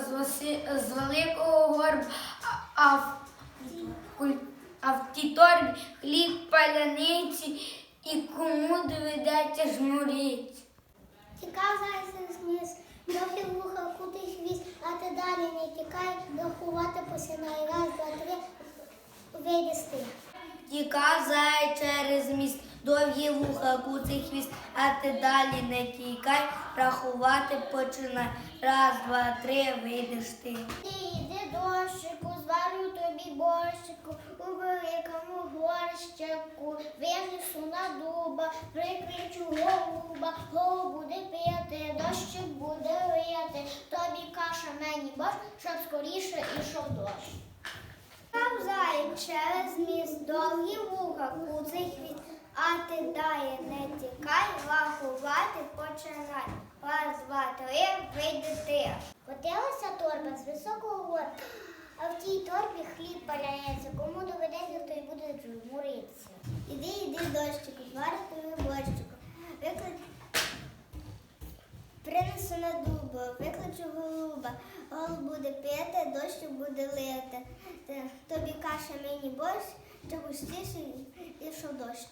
торба з, великого горба, а, в, а в тій торбі хліб паляниці і кому доведеться жмуріти. Тікав зайцем зміс, довгі вуха, кутий хвіст, а ти далі не тікай, рахувати посинай. Раз, два, три, вивести. Тікав зай через міст, довгі вуха, куций хвіст, а ти далі не тікай, рахувати починай. Раз, два, три, вийдеш ти. Йди дощику, зварю тобі борщику, у великому горщику, винесу на дуба, прикричу голуба, голуб буде пити, дощик буде лити, тобі каша мені борщ, щоб скоріше ішов дощ. Там заяць через міст, довгі вуха, куций хвіст, а ти далі не тікай, рахувати починай. Раз, два, три, вийди ти. Котилася торба з високого гор, а в тій торбі хліб паляється. Кому доведеться, той буде жмуритися. Іди, іди, дощику, звари тобі борщику. Виклич... Принесу на дуба, викличу голуба, голуб буде пити, дощ буде лити. Тобі каша мені борщ, щоб густіше ішов дощ.